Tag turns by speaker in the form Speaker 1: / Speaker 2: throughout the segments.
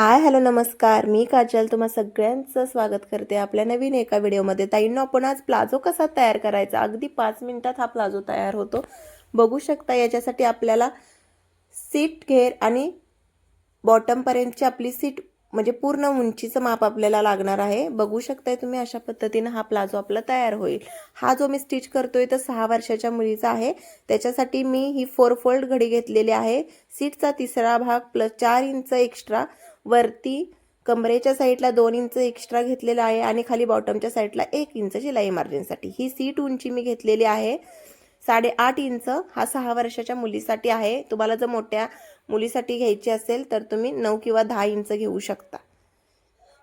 Speaker 1: Hi hello नमस्कार. मी काजल. तुम्हा सगळ्यांचं स्वागत करते आपल्या नवीन एका व्हिडिओमध्ये. ताईंनो आपण आज प्लाझो कसा तयार करायचा? अगदी पाच मिनिटात हा प्लाझो तयार होतो. बघू शकता याच्यासाठी आपल्याला सीट घेर आणि बॉटमपर्यंतची आपली सीट म्हणजे पूर्ण उंचीचं माप आपल्याला लागणार आहे. बघू शकताय तुम्ही अशा पद्धतीनं हा प्लाझो आपला तयार होईल. हा जो मी स्टिच करतोय तर सहा वर्षाच्या मुलीचा आहे. त्याच्यासाठी मी ही फोर फोल्ड घडी घेतलेली आहे. सीटचा तिसरा भाग प्लस चार इंच एक्स्ट्रा वरती कमरेच्या साईडला दोन इंच एक्स्ट्रा घेतलेला आहे आणि खाली बॉटमच्या साईडला एक इंच शिलाई मार्जिनसाठी ही सीट उंची मी घेतलेली आहे. साडेआठ इंच हा सहा वर्षाच्या मुलीसाठी आहे. तुम्हाला जर मोठ्या मुलीसाठी घ्यायची असेल तर तुम्ही नऊ किंवा दहा इंच घेऊ शकता.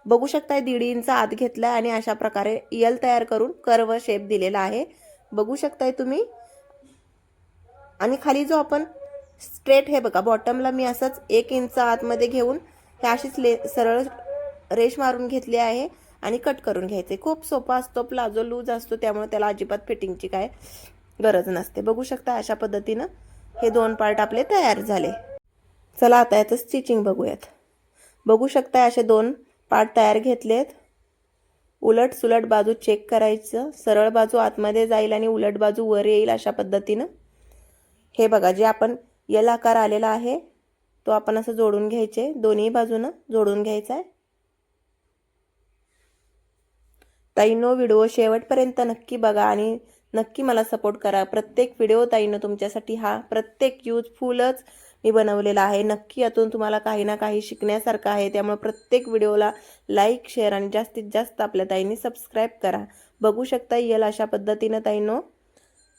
Speaker 1: बघू शकताय दीड इंच आत घेतला आणि अशा प्रकारे यल तयार करून कर्व शेप दिलेला आहे. बघू शकताय तुम्ही. आणि खाली जो आपण स्ट्रेट हे बघा बॉटमला मी असंच एक इंच आतमध्ये घेऊन हे अशीच ले सरळ रेश मारून घेतली आहे आणि कट करून घ्यायचे. खूप सोपा असतो प्लाझो लूज असतो त्यामुळे त्याला अजिबात फिटिंगची काय गरज नसते. बघू शकता अशा पद्धतीनं हे दोन पार्ट आपले तयार झाले. चला आता याचं स्टिचिंग बघूयात. बघू शकता असे दोन पार्ट तयार घेतलेत. उलट सुलट बाजू चेक करायचं. सरळ बाजू आतमध्ये जाईल आणि उलट बाजू वर येईल अशा पद्धतीनं. हे बघा जे आपण यल आकार आलेला आहे तो आपण असं जोडून घ्यायचे. दोन्ही बाजूनं जोडून घ्यायचा आहे ताईनो व्हिडिओ शेवटपर्यंत नक्की बघा आणि नक्की मला सपोर्ट करा. प्रत्येक व्हिडिओ ताईनं तुमच्यासाठी हा प्रत्येक यूजफुलच मी बनवलेला आहे. नक्की यातून तुम्हाला काही ना काही शिकण्यासारखं आहे. त्यामुळे प्रत्येक व्हिडिओला लाईक शेअर आणि जास्तीत जास्त आपल्या ताईंनी सबस्क्राईब करा. बघू शकता येईल अशा पद्धतीनं ताईनो.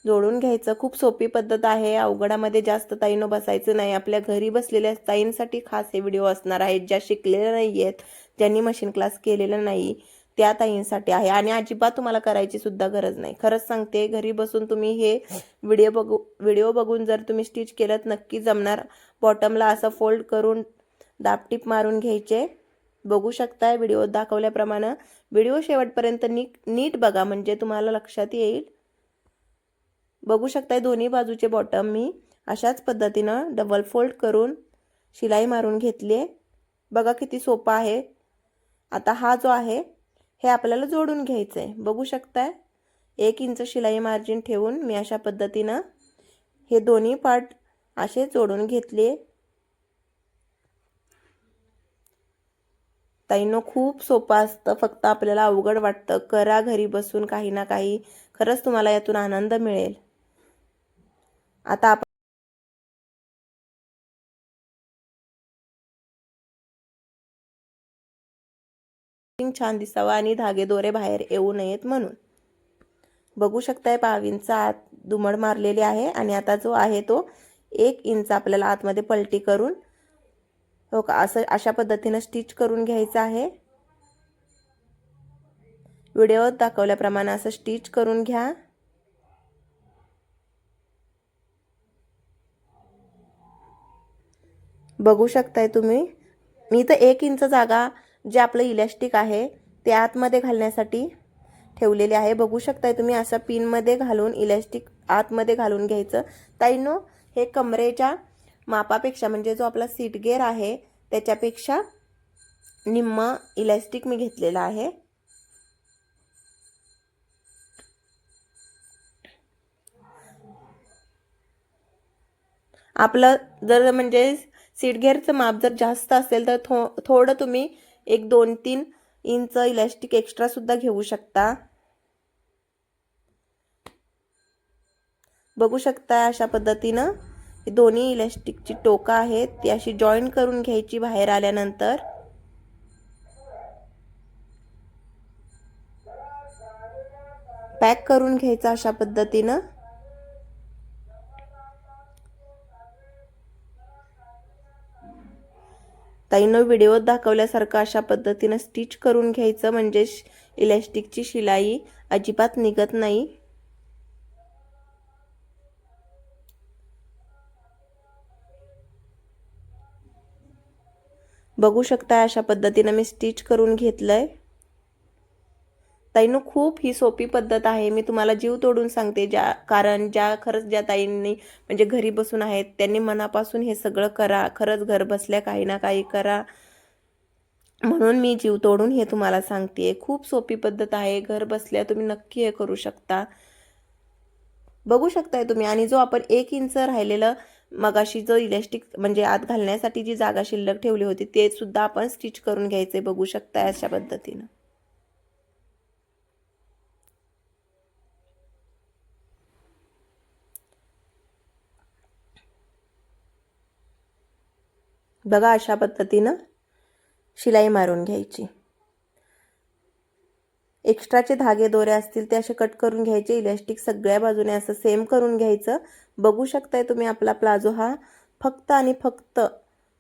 Speaker 1: जोडून घ्यायचं. खूप सोपी पद्धत आहे. अवघडामध्ये जास्त ताईनो बसायचं नाही. आपल्या घरी बसलेल्या ताईंसाठी खास हे व्हिडिओ असणार आहेत ज्या शिकलेल्या नाही आहेत ज्यांनी मशीन क्लास केलेला नाही त्या ताईंसाठी आहे. आणि अजिबात तुम्हाला करायची सुद्धा गरज नाही. खरंच सांगते घरी बसून तुम्ही हे व्हिडिओ बघू व्हिडिओ बघून जर तुम्ही स्टिच केलं नक्की जमणार. बॉटमला असं फोल्ड करून दापटीप मारून घ्यायचे. बघू शकताय व्हिडिओ दाखवल्याप्रमाणे. व्हिडिओ शेवटपर्यंत नीट नीट बघा. म्हणजे तुम्हाला लक्षात येईल. बघू शकताय दोन्ही बाजूचे बॉटम मी. अशाच पद्धतीनं डबल फोल्ड करून शिलाई मारून घेतली आहे. बघा किती सोपा आहे. आता हा जो आहे हे आपल्याला जोडून घ्यायचं आहे बघू शकताय? एक इंच शिलाई मार्जिन ठेवून मी अशा पद्धतीनं हे दोन्ही पार्ट असे जोडून घेतले. ताईनो खूप सोपं असतं. फक्त आपल्याला अवघड वाटतं. करा घरी बसून काही ना काही. खरंच तुम्हाला यातून आनंद मिळेल. आता आपण छान दिसावा आणि धागे दोरे बाहेर येऊ नयेत म्हणून. बघू शकताय पावींचा आत दुमड मारलेली आहे आणि आता जो आहे तो एक इंच आपल्याला आतमध्ये पलटी करून हो का असं अशा पद्धतीनं स्टिच करून घ्यायचं आहे. व्हिडिओत दाखवल्याप्रमाणे असं स्टिच करून घ्या. बघू शकताय तुम्ही. मी तर एक इंच जागा जे आपलं इलॅस्टिक आहे ते आतमध्ये घालण्यासाठी ठेवलेले आहे. बघू शकताय तुम्ही असं पिनमध्ये घालून इलॅस्टिक आतमध्ये घालून घ्यायचं. ताईनो हे कमरेच्या मापापेक्षा म्हणजे जो आपला सीट गेअर आहे त्याच्यापेक्षा निम्म इलॅस्टिक मी घेतलेला आहे. आपलं जर म्हणजे सीडगेअरचं माप जर जास्त असेल तर थो थोडं तुम्ही एक दोन तीन इंच इलॅस्टिक एक्स्ट्रासुद्धा घेऊ शकता. बघू शकता अशा पद्धतीनं दोन्ही इलॅस्टिकची टोका आहेत ती अशी जॉईन करून घ्यायची बाहेर आल्यानंतर. पॅक करून घ्यायचं अशा पद्धतीनं. ताईनं व्हिडिओत दाखवल्यासारखं अशा पद्धतीनं स्टिच करून घ्यायचं म्हणजे इलॅस्टिकची शिलाई अजिबात निघत नाही. बघू शकता अशा पद्धतीनं मी स्टिच करून घेतलंय. ताईनं खूप ही सोपी पद्धत आहे. मी तुम्हाला जीव तोडून सांगते. ज्या कारण ज्या खरंच ज्या ताईंनी म्हणजे घरी बसून आहेत त्यांनी मनापासून हे सगळं करा. खरंच घर बसल्या काही ना काही करा. म्हणून मी जीव तोडून हे तुम्हाला सांगते खूप सोपी पद्धत आहे. घर बसल्या तुम्ही नक्की हे करू शकता. बघू शकताय तुम्ही. आणि जो आपण एक इंच राहिलेलं मगाशी जो इलेस्टिक म्हणजे आत घालण्यासाठी जी जागा शिल्लक ठेवली होती ते सुद्धा आपण स्टिच करून घ्यायचे बघू शकताय अशा पद्धतीनं. बघा अशा पद्धतीनं शिलाई मारून घ्यायची. एक्स्ट्राचे धागे दोरे असतील ते असे कट करून घ्यायचे. इलॅस्टिक सगळ्या बाजूने असं सेम करून घ्यायचं. बघू शकताय तुम्ही आपला प्लाझो हा फक्त आणि फक्त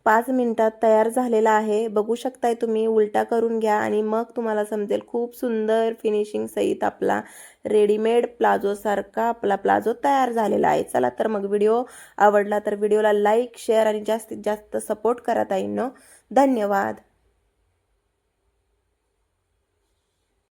Speaker 1: पाच मिनटात तयार झालेला आहे. बघू शकताय तुम्ही उलटा करून घ्या आणि मग तुम्हाला समजेल खूप सुंदर फिनिशिंग सहित आपला रेडीमेड प्लाझोसारखा आपला प्लाझो तयार झालेला आहे. चला तर मग व्हिडिओ आवडला तर व्हिडिओला लाईक शेअर आणि जास्तीत जास्त सपोर्ट करा ताईंनो. धन्यवाद.